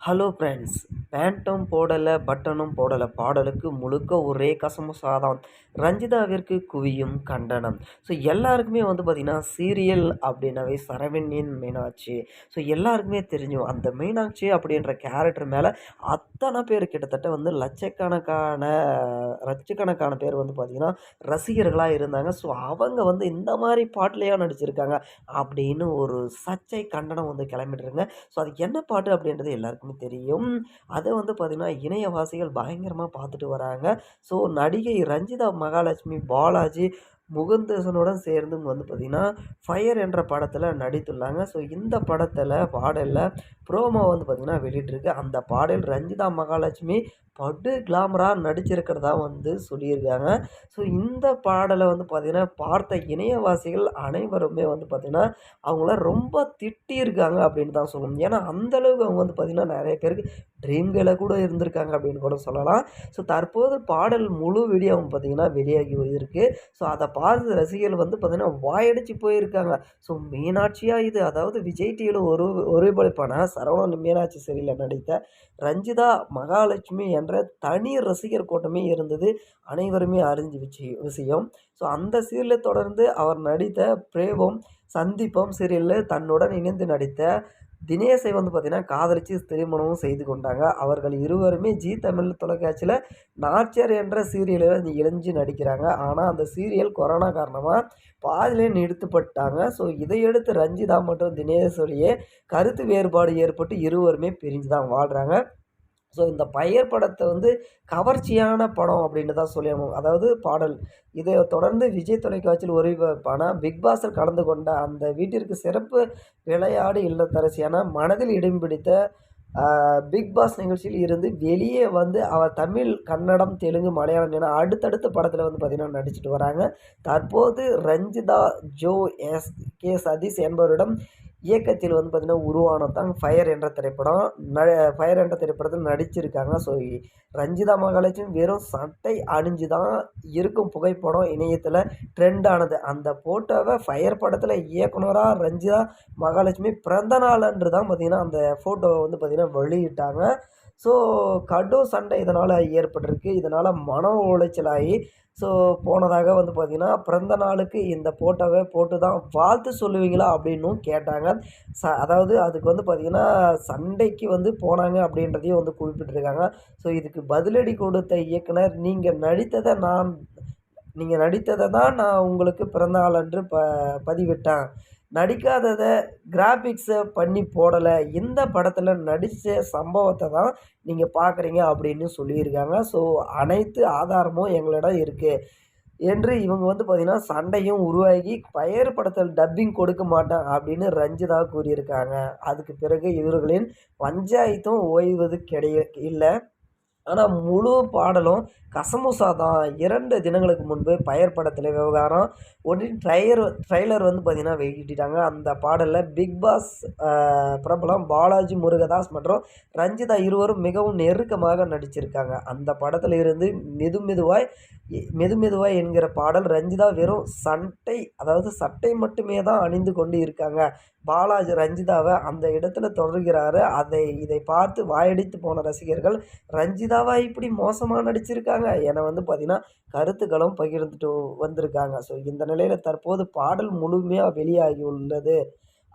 Hello friends, பேண்ட்டும் போடலை பட்டனும் போடலை. பாடலுக்கு முழுக்க ஒரே கசமுசா தான் ரஞ்சிதாவிற்கு குவியும் கண்டனம். ஸோ எல்லாருக்குமே வந்து பார்த்திங்கன்னா சீரியல் அப்படின்னாவே சரவணியின் மீனாட்சி. ஸோ எல்லாருக்குமே தெரிஞ்சும் அந்த மீனாட்சி அப்படின்ற கேரக்டர் மேலே அத்தனை பேர் கிட்டத்தட்ட வந்து லட்சக்கணக்கான லட்சக்கணக்கான பேர் வந்து பார்த்திங்கன்னா ரசிகர்களாக இருந்தாங்க. ஸோ அவங்க வந்து இந்த மாதிரி பாட்டிலையா நடிச்சிருக்காங்க அப்படின்னு ஒரு சர்ச்சை கண்டனம் வந்து கிளம்பிட்டுருங்க ஸோ அதுக்கு என்ன பாட்டு அப்படின்றது எல்லாருக்குமே தெரியும். அதை வந்து பார்த்திங்கன்னா இணையவாசிகள் பயங்கரமாக பார்த்துட்டு வராங்க. ஸோ நடிகை ரஞ்சிதா மகாலட்சுமி பாலாஜி முகுந்தசனுடன் சேர்ந்து வந்து பார்த்திங்கன்னா ஃபயர் என்ற படத்தில் நடித்துள்ளாங்க. ஸோ இந்த படத்தில் பாடலில் ப்ரோமோ வந்து பார்த்திங்கன்னா வெளியிட்ருக்கு அந்த பாடல் ரஞ்சிதா மகாலட்சுமி படு கிளாமராக நடிச்சிருக்கிறதா வந்து சொல்லியிருக்காங்க. ஸோ இந்த பாடலை வந்து பார்த்திங்கன்னா பார்த்த இணையவாசிகள் அனைவருமே வந்து பார்த்திங்கன்னா அவங்கள ரொம்ப திட்டியிருக்காங்க அப்படின்னு தான் சொல்லணும் ஏன்னா அந்தளவுக்கு அவங்க வந்து பார்த்திங்கன்னா நிறைய பேருக்கு ட்ரீம்களை கூட இருந்திருக்காங்க அப்படின்னு கூட சொல்லலாம். ஸோ தற்போது பாடல் முழு வீடியோவும் பார்த்திங்கன்னா வெளியாகி இருக்குது ஸோ அதை பார்த்து ரசிகர்கள் வந்து பார்த்திங்கன்னா வாயடிச்சு போயிருக்காங்க. ஸோ மீனாட்சியாக இது? அதாவது விஜய் டிவியில் ஒரு ஒருபொழிப்பான சரவணன் மீனாட்சி சரியில் நடித்த ரஞ்சிதா மகாலட்சுமி என்ற தனி ரசிகர் கூட்டமே இருந்தது. அனைவருமே அறிஞ்ச விஷயம் விஷயம். ஸோ அந்த சீரியலை தொடர்ந்து அவர் நடித்த பிரேமம் சந்திப்பம் சீரியலில் தன்னுடன் இணைந்து நடித்த தினேஷை வந்து பார்த்திங்கன்னா காதலித்து திருமணமும் செய்து கொண்டாங்க. அவர்கள் இருவருமே ஜி தமிழ் தொலைக்காட்சியில் நாச்சர் என்ற சீரியலில் இணைஞ்சு நடிக்கிறாங்க. ஆனால் அந்த சீரியல் கொரோனா காரணமாக பாதிலே நிறுத்தப்பட்டாங்க ஸோ இதையடுத்து ரஞ்சிதா மற்றும் தினேஷோடைய கருத்து வேறுபாடு ஏற்பட்டு இருவருமே பிரிஞ்சு தான் வாழ்கிறாங்க ஸோ இந்த பயர் படத்தை வந்து கவர்ச்சியான படம் அப்படின்னு தான் சொல்லணும் அதாவது பாடல். இதை தொடர்ந்து விஜய் தொலைக்காட்சியில் ஒளிபரப்பான பிக் பாஸில் கலந்து கொண்ட அந்த வீட்டிற்கு சிறப்பு விளையாடு இல்லத்தரசியான மனதில் இடம் பிடித்த பிக் பாஸ் நிகழ்ச்சியில் இருந்து வெளியே வந்து அவர் தமிழ் கன்னடம் தெலுங்கு மலையாளம் என அடுத்தடுத்த படத்தில் வந்து பார்த்திங்கன்னா நடிச்சிட்டு வராங்க. தற்போது Ranjitha Joe S K Satish என்பவரிடம் இயக்கத்தில் வந்து பார்த்திங்கன்னா உருவானது தான் ஃபயர் என்ற திரைப்படம். ந ஃபயர் என்ற திரைப்படத்தில் நடிச்சிருக்காங்க. ஸோ ரஞ்சிதா மகாலட்சுமி வெறும் சட்டை அணிஞ்சு தான் இருக்கும் புகைப்படம் இணையத்தில் ட்ரெண்ட் ஆனது. அந்த ஃபோட்டோவை ஃபயர் படத்தில் இயக்குனராக ரஞ்சிதா மகாலட்சுமி பிறந்த நாளன்று தான் பார்த்திங்கன்னா அந்த ஃபோட்டோவை வந்து பார்த்திங்கன்னா வெளியிட்டாங்க. ஸோ கடும் சண்டை இதனால் ஏற்பட்டிருக்கு. இதனால் மன உளைச்சலாகி ஸோ போனதாக வந்து பார்த்திங்கன்னா பிறந்த நாளுக்கு இந்த ஃபோட்டோவை போட்டு தான் வாழ்த்து சொல்லுவீங்களா அப்படின்னும் கேட்டாங்க. ச அதாவது அதுக்கு வந்து பார்த்திங்கன்னா சண்டைக்கு வந்து போனாங்க அப்படின்றதையும் வந்து குறிப்பிட்டிருக்காங்க. ஸோ இதுக்கு பதிலடி கொடுத்த இயக்குனர் நீங்கள் நடித்ததை நான் நீங்கள் நடித்ததை தான் நான் உங்களுக்கு பிறந்தநாள் அன்று ப பதிவிட்டேன். நடிக்காததை கிராஃபிக்ஸை பண்ணி போடலை. இந்த படத்தில் நடித்த சம்பவத்தை தான் நீங்கள் பார்க்குறீங்க அப்படின்னு சொல்லியிருக்காங்க. ஸோ அனைத்து ஆதாரமும் எங்களிடம் இருக்குது என்று இவங்க வந்து பார்த்திங்கன்னா சண்டையும் உருவாகி பயர் படத்தில் டப்பிங் கொடுக்க மாட்டேன் அப்படின்னு ரஞ்சிதா கூறியிருக்காங்க. அதுக்கு பிறகு இவர்களின் பஞ்சாயத்தும் ஓய்வது கிடைய இல்லை. ஆனால் முழு பாடலும் கசமுசா தான். இரண்டு தினங்களுக்கு முன்பு பயர் படத்தில் விவகாரம். ஒன்று ட்ரையர் ட்ரைலர் வந்து பார்த்திங்கன்னா வெளியிட்டாங்க அந்த பாடலில் பிக் பாஸ் பிரபலம் பாலாஜி முருகதாஸ் மற்றும் ரஞ்சிதா இருவரும் மிகவும் நெருக்கமாக நடிச்சிருக்காங்க. அந்த படத்தில் இருந்து மெது மெதுவாய் மெது மெதுவாக என்கிற பாடல் ரஞ்சிதா வெறும் சட்டை அதாவது சட்டை மட்டுமே தான் அணிந்து கொண்டு இருக்காங்க. பாலாஜி ரஞ்சிதாவை அந்த இடத்துல தொடர்கிறாரு. அதை இதை பார்த்து வாயடித்து போன ரசிகர்கள் ரஞ்சிதாவா இப்படி மோசமாக நடிச்சிருக்காங்க? என வந்து பார்த்திங்கன்னா கருத்துக்களும் பகிர்ந்துட்டு வந்திருக்காங்க. ஸோ இந்த நிலையில் தற்போது பாடல் முழுமையாக வெளியாகி உள்ளது.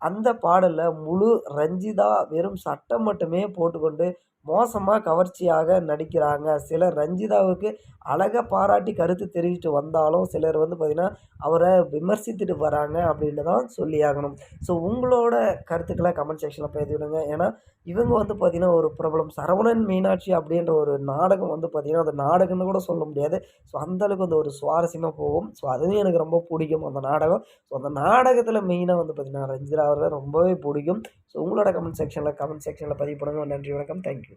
அந்த பாடலில் முழு ரஞ்சிதா வெறும் சட்டம் மட்டுமே போட்டுக்கொண்டு மோசமாக கவர்ச்சியாக நடிக்கிறாங்க. சிலர் ரஞ்சிதாவுக்கு அழகாக பாராட்டி கருத்து தெரிவிச்சுட்டு வந்தாலும் சிலர் வந்து பார்த்திங்கன்னா அவரை விமர்சித்துட்டு வராங்க அப்படின்னு தான் சொல்லி ஆகணும் ஸோ உங்களோட கருத்துக்களை கமெண்ட் செக்ஷனில் பதிவிடுங்க. ஏன்னா இவங்க வந்து பார்த்திங்கன்னா ஒரு பிரபலம். சரவணன் மீனாட்சி அப்படின்ற ஒரு நாடகம் வந்து பார்த்திங்கன்னா அந்த நாடகம்னு கூட சொல்ல முடியாது. ஸோ அந்தளவுக்கு அந்த ஒரு சுவாரஸ்யமாக போகும். ஸோ அதுவும் எனக்கு ரொம்ப பிடிக்கும் அந்த நாடகம். ஸோ அந்த நாடகத்தில் மெயினாக வந்து பார்த்திங்கன்னா ரஞ்சிதா அவர்களை ரொம்பவே பிடிக்கும். ஸோ உங்களோட கமெண்ட் செக்ஷனில் கமெண்ட் செக்ஷனில் பதிவு பண்ணுங்கள் நன்றி வணக்கம். தேங்க்யூ